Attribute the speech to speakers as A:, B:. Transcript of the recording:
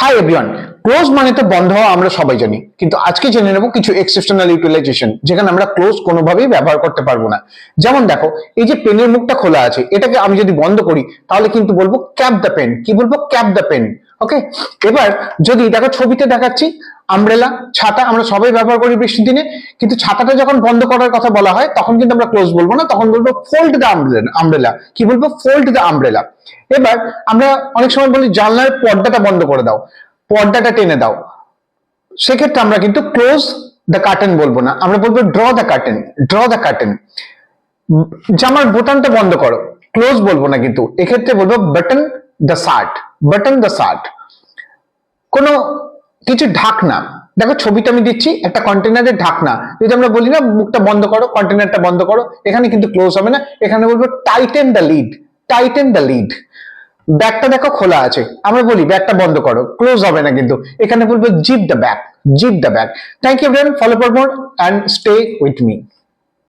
A: Hi everyone close মানে তো বন্ধ হওয়া আমরা সবাই জানি। কিন্তু আজকে জেনে নেব কিছু এক্সেপশনাল ইউটিলাইজেশন যেখানে আমরা ক্লোজ কোনোভাবেই ব্যবহার করতে পারব না। যেমন দেখো, এই যে পেনের মুখটা খোলা আছে, এটাকে আমি যদি বন্ধ করি, তাহলে কিন্তু বলব ক্যাপ দ্য পেন কি বলব? ক্যাপ দ্য পেন ওকে এবার যদি দেখো ছবিতে দেখাচ্ছি আমব্রেলা ছাতা, আমরা সবাই ব্যবহার করি বৃষ্টির দিনে, কিন্তু ছাতাটা যখন বন্ধ করার কথা বলা হয়, তখন কিন্তু আমরা ক্লোজ বলব না, তখন বলব ফোল্ড দ্য আমব্রেলা কি বলব? ফোল্ড দ্য আমব্রেলা এবার আমরা অনেক সময় বলি, জানলার পর্দাটা বন্ধ করে দাও, পর্দাটা টেনে দাও। সেক্ষেত্রে আমরা কিন্তু ক্লোজ দ্য কার্টেন বলব না, আমরা বলব draw the curtain draw the curtain জামার বোতামটা বন্ধ করো ক্লোজ বলব না কিন্তু, এক্ষেত্রে বলব button the shirt button the shirt কোনো কিছু ঢাকনা। দেখো ছবিটা আমি দিচ্ছি, একটা কন্টেনারের ঢাকনা। যদি আমরা বলি না, মুখটা বন্ধ করো কন্টেনারটা বন্ধ করো, এখানে কিন্তু ক্লোজ হবে না। এখানে বলব tighten the lid tighten the lid ব্যাগটা দেখো খোলা আছে। আমরা বলি, ব্যাগটা বন্ধ করো ক্লোজ হবে না কিন্তু। এখানে বলব zip the bag zip the bag thank you follow for more and stay with me